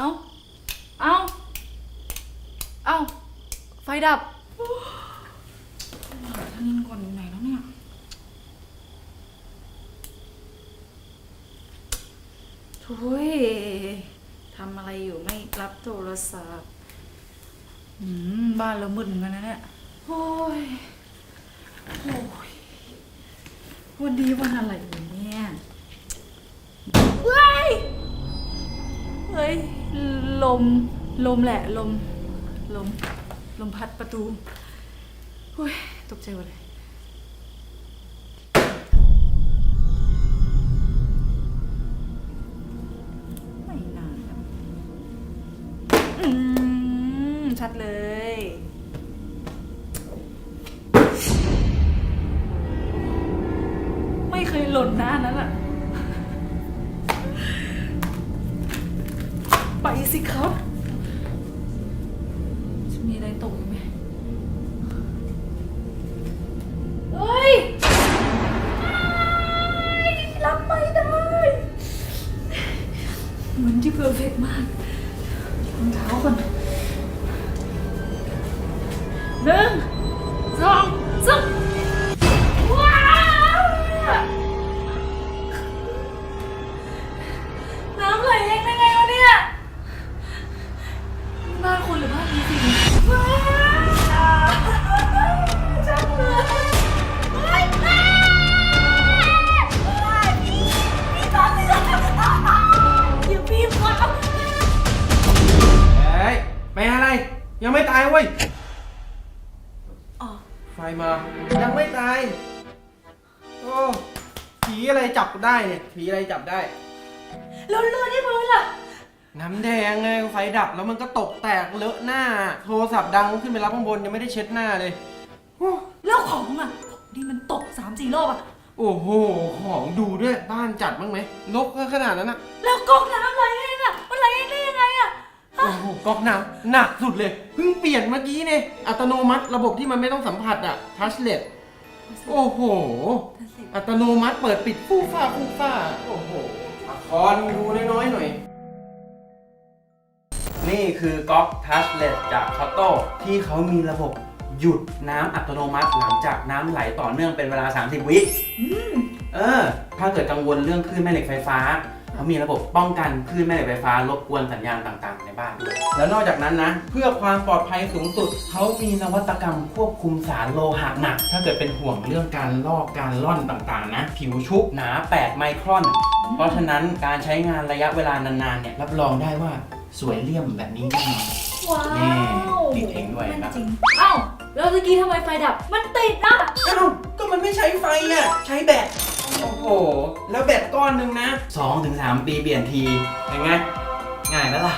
เอาเอาเอาไฟดับท่านินก่อนอยู่ไหนแล้วเนี่ย ทุยทำอะไรอยู่ไม่รับโทรศัพท์บ้านเรามืหมืนกันนะเนี่ย โอ้ย โอ้ย วันดีวันอะไรวัน ม ลมแหละ ลม ลม ลมพัดประตูเฮ้ย ตกใจหมดเลย ไม่นานครับอืม ชัดเลยไม่เคยหล่นหน้านั้นอะ สิครับ จะมีอะไรตกอยู่ไหมเฮ้ยรับไม่ได้ เหมือนที่เพอร์เฟกต์มากรองเท้าก่อนหนึ่งสองสาม ฮ้ยเป็นอะไร ยังไม่ตายเว้ยอ๋อ ไฟมา ยังไม่ตาย โอ้ผีอะไรจับได้เนี่ยผีอะไรจับได้ แล้วเลือดที่มือล่ะ น้ำแดงไงไฟดับแล้วมันก็ตกแตกเลอะหน้า โทรศัพท์ดังขึ้นไปรับข้างบนยังไม่ได้เช็ดหน้าเลยโอ้แล้วของอะนี่มันตกสามสี่รอบอะ โอ้โห ของดูด้วยบ้านจัดบ้างไหมลกก็ขนาดนั้นอะแล้วก๊อกน้ำไหลเองอะมันไหลเองได้ยังไงอะ โอ้โหก๊อกน้ำหนักสุดเลย เพิ่งเปลี่ยนเมื่อกี้เนี่ยอัตโนมัติระบบที่มันไม่ต้องสัมผัสอะทัชเลตโอ้โห อัตโนมัติเปิดปิดฟู่ฟ้าฟู่ฟ้า โอ้โหละครดูน้อยๆหน่อย นี่คือก๊อกทัชเลสจากคอตโต้ที่เขามีระบบหยุดน้ำอัตโนมัติหลังจากน้ำไหลต่อเนื่องเป็นเวลา 30 วิเออ ถ้าเกิดกังวลเรื่องคลื่นแม่เหล็กไฟฟ้า เขามีระบบป้องกันคลื่นแม่เหล็กไฟฟ้ารบกวนสัญญาณต่างๆ ในบ้านด้วย แล้วนอกจากนั้นนะ เพื่อความปลอดภัยสูงสุด เขามีนวัตกรรมควบคุมสารโลหะหนัก ถ้าเกิดเป็นห่วงเรื่องการลอกการล่อนต่างๆ นะ ผิวชุบหนา 8 ไมครอน เพราะฉะนั้นการใช้งานระยะเวลานานๆเนี่ยรับรองได้ว่าสวยเลี่ยมแบบนี้แน่นอน ว้านี่วติดเองด้วยครับแม่นจริงเอ้าแล้วเมื่อกี้ทำไมไฟดับ มันติดอะอ้าวก็มันไม่ใช้ไฟอะ ใช้แบต โอ้โห แล้วแบตก้อนหนึ่งนะ2-3 ปีเปลี่ยนทีเป็นไงง่ายไหมล่ะ